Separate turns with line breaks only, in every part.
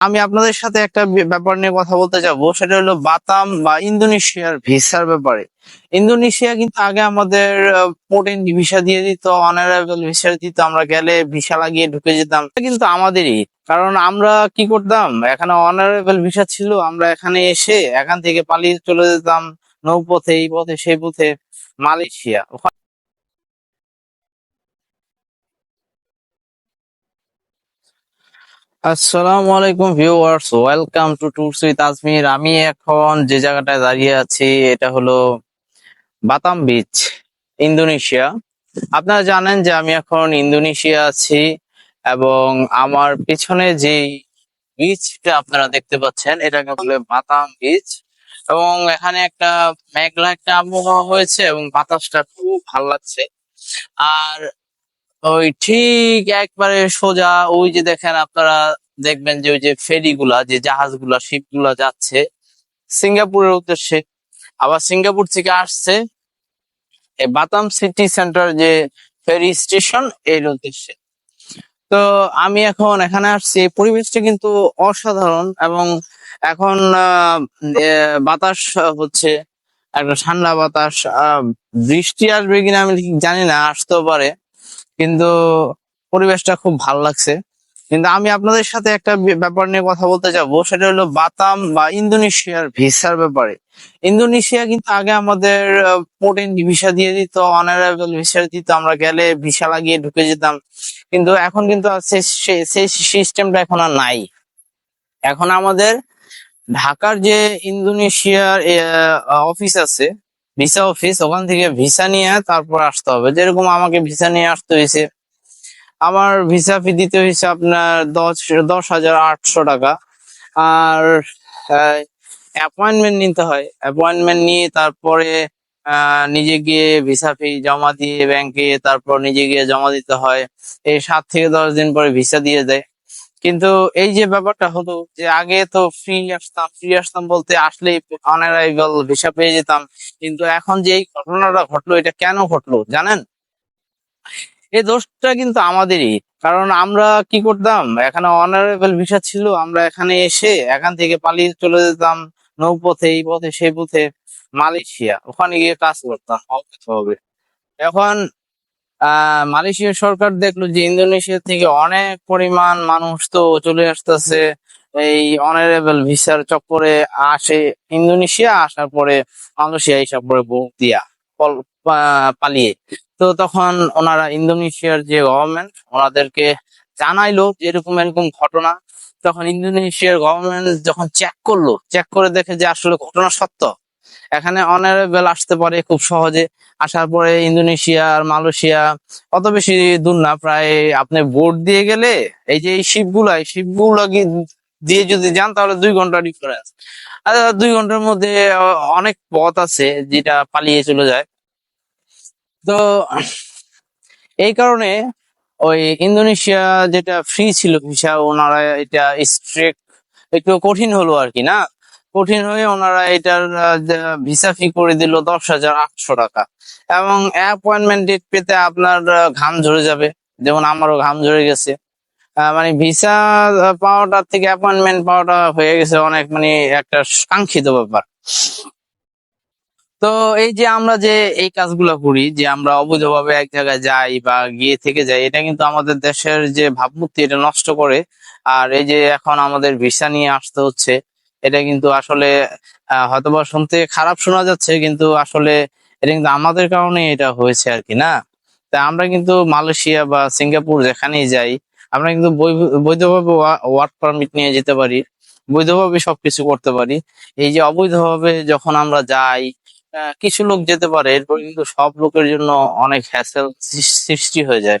আমি আপনাদের সাথে একটা ব্যাপার নিয়ে কথা বলতে যাব। সেটা হলো বাতাম বা ইন্দোনেশিয়ার ভিসার ব্যাপারে। ইন্দোনেশিয়া কিন্তু আগে আমাদের পোর্টেন ভিসা দিয়ে দিত অনারেবল ভিসা দিত। আমরা গেলে ভিসা লাগিয়ে ঢুকে যেতাম। কিন্তু আমাদেরই। কারণ আমরা কি করতাম? এখানে অনারেবল ভিসা ছিল, আমরা এখানে এসে এখান থেকে পালিয়ে চলে যেতাম নৌপথে, এই পথে, সেই পথে মালয়েশিয়া। আসসালামু আলাইকুম viewers, welcome to tours with Ajmir আমি এখন যে জায়গাটায় দাঁড়িয়ে আছি, এটা হলো বাতাম বিচ, ইন্দোনেশিয়া। আপনারা জানেন যে আমি এখন ইন্দোনেশিয়া আছি এবং আমার পিছনে যে বিচটা আপনারা দেখতে পাচ্ছেন এটাকে বলে বাতাম বিচ। এবং এখানে একটা মেঘলা একটা আবহাওয়া হয়েছে এবং বাতাসটা খুব ভালো লাগছে। আর ওই ঠিক একবারে সোজা, ওই যে দেখেন আপনারা দেখবেন যে ওই যে ফেরি গুলা যে জাহাজগুলা শিপগুলা যাচ্ছে সিঙ্গাপুরের উদ্দেশ্যে। আবার সিঙ্গাপুর থেকে আসছে বাতাম সিটি সেন্টার যে ফেরি স্টেশন, এর উদ্দেশ্যে। তো আমি এখন এখানে আসছি। পরিবেশটা কিন্তু অসাধারণ এবং এখন বাতাস হচ্ছে, একটা ঠান্ডা বাতাস বৃষ্টি আসবে কিনা আমি জানি না, আসতেও পারে। কিন্তু পরিবেশটা খুব ভালো লাগছে। কিন্তু আমি আপনাদের সাথে একটা ব্যাপার নিয়ে কথা বলতে যাব। সেটা হলো বাতাম বা ইন্দোনেশিয়ার ভিসার ব্যাপারে। ইন্দোনেশিয়া কিন্তু আগে আমাদের পোর্টেন ভিসা দিয়ে দিত অনারেবল ভিসা দিত। আমরা গেলে ভিসা লাগিয়ে ঢুকে যেতাম। কিন্তু এখন কিন্তু সেই সিস্টেমটা এখন আর নাই। এখন আমাদের ঢাকার যে ইন্দোনেশিয়ার অফিস আছে ভিসা অফিস ওখান থেকে ভিসা নিয়ে তারপর আসতে হবে। যেরকম আমাকে ভিসা নিয়ে আসতে হয়েছে, আমার ভিসা ফি দিতে হয়েছে আপনার দশ দশ হাজার আটশো টাকা। আর অ্যাপয়েন্টমেন্ট নিতে হয়। অ্যাপয়েন্টমেন্ট নিয়ে তারপরে নিজে গিয়ে ভিসা ফি জমা দিয়ে ব্যাংকে তারপর নিজে গিয়ে জমা দিতে হয়। এই সাত থেকে দশ দিন পরে ভিসা দিয়ে দেয়। কিন্তু এই যে ব্যাপারটা হলো যে আগে তো ফ্রি আসতাম ফ্রি আসতাম বলতে আসলেই অনারাইভাল ভিসা পেয়ে যেতাম। কিন্তু এখন যে এই ঘটনাটা ঘটলো, এটা কেন ঘটলো জানেন? এই দোষটা কিন্তু আমাদেরই। কারণ আমরা কি করতাম? এখানে অনারেবল ভিসা ছিল, আমরা এখানে এসে এখান থেকে পালিয়ে চলে যেতাম নৌপথে, এই পথে, সেই পথে মালয়েশিয়া। ওখানে গিয়ে কাজ করতাম হবে এখন মালয়েশিয়া সরকার দেখল যে ইন্দোনেশিয়া থেকে অনেক পরিমাণ মানুষ তো চলে আসতেছে। এই অনারেবল ভিসার চক্করে আসে ইন্দোনেশিয়া, আসার পরে মালয়েশিয়া এসব পরে বুক দিয়া পালিয়ে। তো তখন ওনারা ইন্দোনেশিয়ার যে গভর্নমেন্ট ওনাদেরকে জানাইলো যে এরকম এরকম ঘটনা। তখন ইন্দোনেশিয়ার গভর্নমেন্ট যখন চেক করল চেক করে দেখে যে আসলে ঘটনা সত্য। এখানে অনারেবল আসতে পারে খুব সহজে। আসার পরে ইন্দোনেশিয়া আর মালয়েশিয়া অত বেশি দূর না, প্রায় আপনি বোট দিয়ে গেলে এই যে এই শিপগুলা এই শিপগুলা দিয়ে যদি যান তাহলে দুই ঘণ্টা ডিফারেন্স আর দুই ঘণ্টার মধ্যে অনেক পথ আছে যেটা পালিয়ে চলে যায়। তো এই কারণে ওই ইন্দোনেশিয়া যেটা ফ্রি ছিল ভিসা ওনারা এটা স্ট্রিক্ট একটু কঠিন হলো আর কি না? কঠিন হয়ে ওনারা এটার ভিসা ফি করে দিল দশ হাজার আটশো টাকা। এবং অ্যাপয়েন্টমেন্ট ডেট পেতে আপনার ঘাম ঝরে যাবে। যেমন আমারও ঘাম ঝরে গেছে। মানে ভিসা পাওয়াটার থেকে অ্যাপয়েন্টমেন্ট পাওয়াটা হয়ে গেছে অনেক মানে একটা কাঙ্ক্ষিত ব্যাপার। তো এই যে আমরা যে এই কাজগুলো করি, যে আমরা অবৈধভাবে এক জায়গায় যাই বা গিয়ে থেকে যাই, এটা কিন্তু আমাদের দেশের যে ভাবমূর্তি, এটা নষ্ট করে। আর এই যে এখন আমাদের ভিসা নিয়ে আসতে হচ্ছে এটা কিন্তু আসলে হয়তোবা শুনতে খারাপ শোনা যাচ্ছে, কিন্তু আসলে এটা কিন্তু আমাদের কারণে এটা হয়েছে আর কি না? তা আমরা কিন্তু মালয়েশিয়া বা সিঙ্গাপুর যেখানেই যাই, আমরা কিন্তু বৈধভাবে ওয়ার্ক পারমিট নিয়ে যেতে পারি, বৈধভাবে সবকিছু করতে পারি। এই যে অবৈধভাবে যখন আমরা যাই কিছু লোক যেতে পারে, এরপর কিন্তু সব লোকের জন্য অনেক হ্যাসেল সৃষ্টি হয়ে যায়।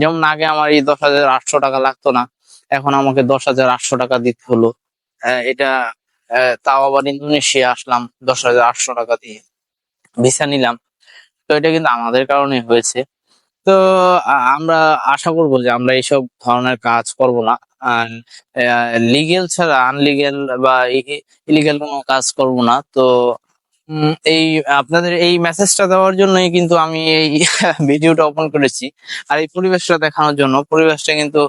যেমন আগে আমার এই দশ হাজার আটশো টাকা লাগতো না, এখন আমাকে দশ হাজার আটশো টাকা দিতে হলো। এটা তাও আবার ইন্দোনেশিয়া আসলাম, দশ হাজার আটশো টাকা দিয়ে ভিসা নিলাম। তো এটা কিন্তু আমাদের কারণে হয়েছে। তো আমরা আশা করব যে আমরা এইসব ধরনের কাজ করব না। লিগেল ছাড়া আনলিগেল বা ইলিগেল কোনো কাজ করব না। তো এই, আপনাদের এই মেসেজটা দেওয়ার জন্যই কিন্তু আমি এই ভিডিওটা ওপেন করেছি। আর এই পরিবেশটা দেখানোর জন্য, পরিবেশটা কিন্তু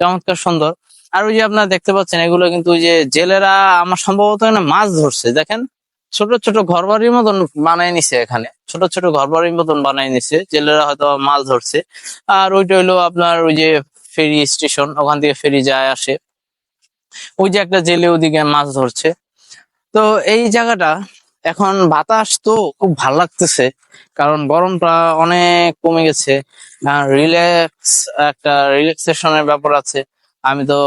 চমৎকার সুন্দর। আর ওই যে আপনারা দেখতে পাচ্ছেন, এগুলো কিন্তু ওই যে জেলেরা আমার সম্ভবত এখানে মাছ ধরছে, দেখেন। ছোট ছোট ঘর বাড়ির মতন বানাই নিছে এখানে। ছোট ছোট ঘর বাড়ির মতন বানাই নিছে, জেলেরা হয়তো মাছ ধরছে। আর ওইটা হইল আপনার ওই যে ফেরি স্টেশন, ওখান থেকে ফেরি যায়, আসে। ওই যে একটা জেলে ওদিকে মাছ ধরছে। তো এই জায়গাটা, এখন বাতাস তো খুব ভালো লাগতেছে, কারণ গরমটা অনেক কমে গেছে। রিল্যাক্স, একটা রিল্যাক্সেশনের ব্যাপার আছে। আমি তো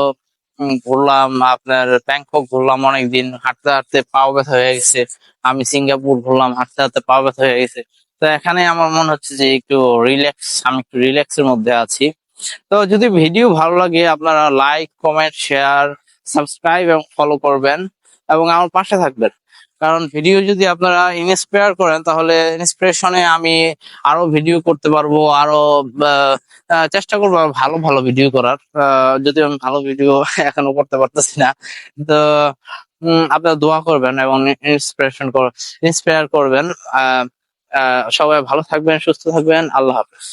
ঘুরলাম, আপনার ব্যাংকক ঘুরলাম অনেকদিন, হাঁটতে হাঁটতে পাও ব্যথা হয়ে গেছে। আমি সিঙ্গাপুর ঘুরলাম, হাঁটতে হাঁটতে পাও ব্যথা হয়ে গেছে। তো এখানে আমার মনে হচ্ছে যে একটু রিল্যাক্স আমি একটু রিল্যাক্সের মধ্যে আছি। তো যদি ভিডিও ভালো লাগে, আপনারা লাইক কমেন্ট শেয়ার সাবস্ক্রাইব এবং ফলো করবেন এবং আমার পাশে থাকবেন। কারণ ভিডিও যদি আপনারা ইন্সপায়ার করেন, তাহলে ইন্সপিরেশনে আমি আরও ভিডিও করতে পারব, আরও চেষ্টা করব ভালো ভালো ভিডিও করার। যদিও আমি ভালো ভিডিও এখনও করতে পারতেছি না, তো আপনারা দোয়া করবেন এবং ইন্সপিরেশন ইন্সপায়ার করবেন। সবাই ভালো থাকবেন, সুস্থ থাকবেন। আল্লাহ হাফেজ।